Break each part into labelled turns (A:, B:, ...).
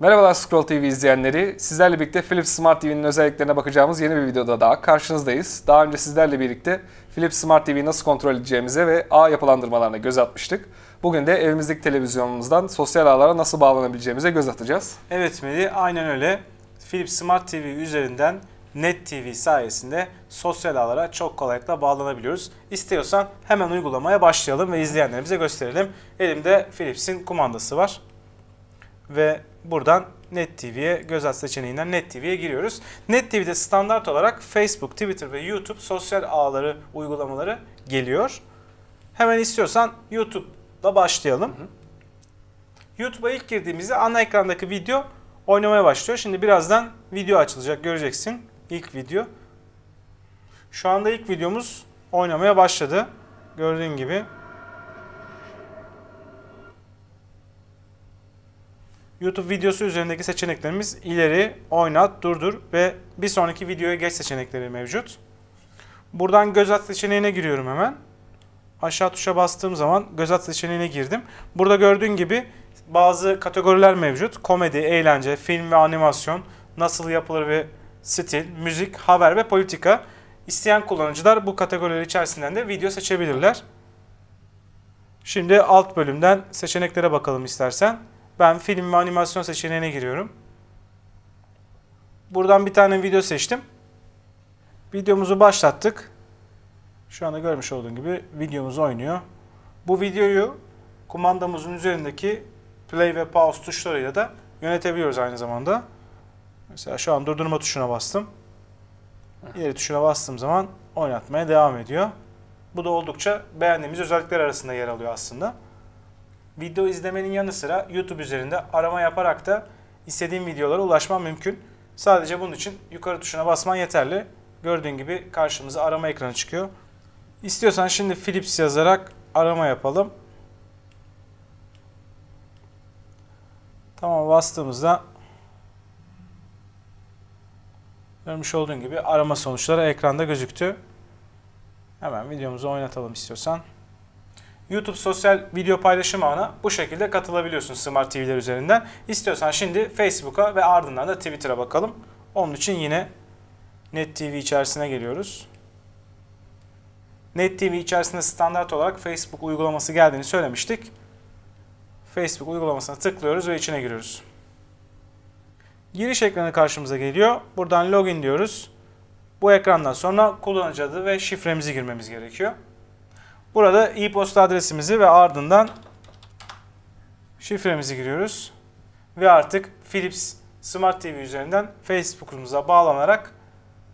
A: Merhabalar Scroll TV izleyenleri. Sizlerle birlikte Philips Smart TV'nin özelliklerine bakacağımız yeni bir videoda daha karşınızdayız. Daha önce sizlerle birlikte Philips Smart TV'yi nasıl kontrol edeceğimize ve ağ yapılandırmalarına göz atmıştık. Bugün de evimizdeki televizyonumuzdan sosyal ağlara nasıl bağlanabileceğimize göz atacağız.
B: Evet Melih, aynen öyle. Philips Smart TV üzerinden Net TV sayesinde sosyal ağlara çok kolaylıkla bağlanabiliyoruz. İstiyorsan hemen uygulamaya başlayalım ve izleyenlerimize gösterelim. Elimde Philips'in kumandası var. Ve buradan Net TV'ye göz at seçeneğinden Net TV'ye giriyoruz. Net TV'de standart olarak Facebook, Twitter ve YouTube sosyal ağları uygulamaları geliyor. Hemen istiyorsan YouTube'da başlayalım. YouTube'a ilk girdiğimizde ana ekrandaki video oynamaya başlıyor. Şimdi birazdan video açılacak göreceksin. İlk video. Şu anda ilk videomuz oynamaya başladı. Gördüğün gibi. YouTube videosu üzerindeki seçeneklerimiz ileri, oynat, durdur ve bir sonraki videoya geç seçenekleri mevcut. Buradan göz at seçeneğine giriyorum hemen. Aşağı tuşa bastığım zaman göz at seçeneğine girdim. Burada gördüğün gibi bazı kategoriler mevcut. Komedi, eğlence, film ve animasyon, nasıl yapılır ve stil, müzik, haber ve politika. İsteyen kullanıcılar bu kategoriler içerisinden de video seçebilirler. Şimdi alt bölümden seçeneklere bakalım istersen. Ben film ve animasyon seçeneğine giriyorum. Buradan bir tane video seçtim. Videomuzu başlattık. Şu anda görmüş olduğun gibi videomuz oynuyor. Bu videoyu kumandamızın üzerindeki play ve pause tuşlarıyla da yönetebiliyoruz aynı zamanda. Mesela şu an durdurma tuşuna bastım. İleri tuşuna bastığım zaman oynatmaya devam ediyor. Bu da oldukça beğendiğimiz özellikler arasında yer alıyor aslında. Video izlemenin yanı sıra YouTube üzerinde arama yaparak da istediğin videolara ulaşman mümkün. Sadece bunun için yukarı tuşuna basman yeterli. Gördüğün gibi karşımıza arama ekranı çıkıyor. İstiyorsan şimdi Philips yazarak arama yapalım. Tamam bastığımızda görmüş olduğun gibi arama sonuçları ekranda gözüktü. Hemen videomuzu oynatalım istiyorsan. YouTube sosyal video paylaşım ağına bu şekilde katılabiliyorsun Smart TV'ler üzerinden. İstiyorsan şimdi Facebook'a ve ardından da Twitter'a bakalım. Onun için yine Net TV içerisine geliyoruz. Net TV içerisinde standart olarak Facebook uygulaması geldiğini söylemiştik. Facebook uygulamasına tıklıyoruz ve içine giriyoruz. Giriş ekranı karşımıza geliyor. Buradan login diyoruz. Bu ekrandan sonra kullanıcı adı ve şifremizi girmemiz gerekiyor. Burada e-posta adresimizi ve ardından şifremizi giriyoruz. Ve artık Philips Smart TV üzerinden Facebook'umuza bağlanarak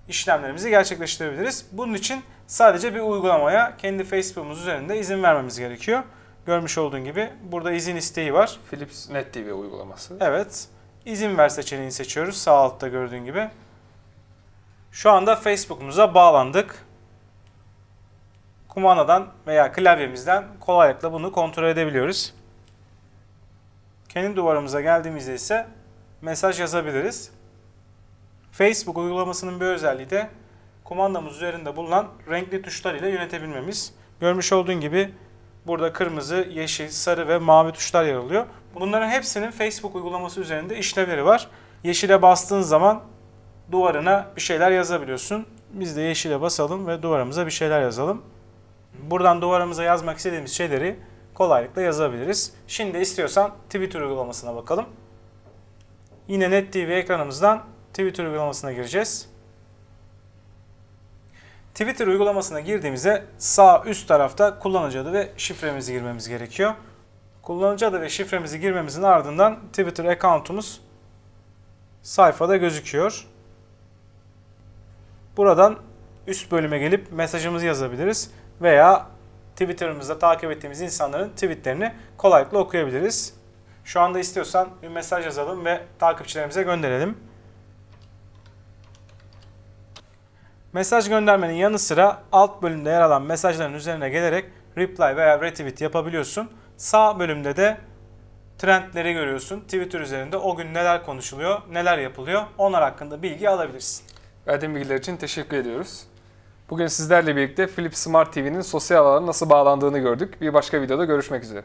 B: işlemlerimizi gerçekleştirebiliriz. Bunun için sadece bir uygulamaya kendi Facebook'umuz üzerinde izin vermemiz gerekiyor. Görmüş olduğun gibi burada izin isteği var.
A: Philips Net TV uygulaması.
B: Evet. İzin ver seçeneğini seçiyoruz. Sağ altta gördüğün gibi. Şu anda Facebook'umuza bağlandık. Kumandadan veya klavyemizden kolaylıkla bunu kontrol edebiliyoruz. Kendi duvarımıza geldiğimizde ise mesaj yazabiliriz. Facebook uygulamasının bir özelliği de kumandamız üzerinde bulunan renkli tuşlar ile yönetebilmemiz. Görmüş olduğun gibi burada kırmızı, yeşil, sarı ve mavi tuşlar yer alıyor. Bunların hepsinin Facebook uygulaması üzerinde işlevleri var. Yeşile bastığın zaman duvarına bir şeyler yazabiliyorsun. Biz de yeşile basalım ve duvarımıza bir şeyler yazalım. Buradan duvarımıza yazmak istediğimiz şeyleri kolaylıkla yazabiliriz. Şimdi istiyorsan Twitter uygulamasına bakalım. Yine Net TV ekranımızdan Twitter uygulamasına gireceğiz. Twitter uygulamasına girdiğimizde sağ üst tarafta kullanıcı adı ve şifremizi girmemiz gerekiyor. Kullanıcı adı ve şifremizi girmemizin ardından Twitter account'umuz sayfada gözüküyor. Buradan üst bölüme gelip mesajımızı yazabiliriz veya Twitter'ımızda takip ettiğimiz insanların tweetlerini kolaylıkla okuyabiliriz. Şu anda istiyorsan bir mesaj yazalım ve takipçilerimize gönderelim. Mesaj göndermenin yanı sıra alt bölümde yer alan mesajların üzerine gelerek reply veya retweet yapabiliyorsun. Sağ bölümde de trendleri görüyorsun. Twitter üzerinde o gün neler konuşuluyor, neler yapılıyor onlar hakkında bilgi alabilirsin.
A: Verdiğin bilgiler için teşekkür ediyoruz. Bugün sizlerle birlikte Philips Smart TV'nin sosyal ağlara nasıl bağlandığını gördük. Bir başka videoda görüşmek üzere.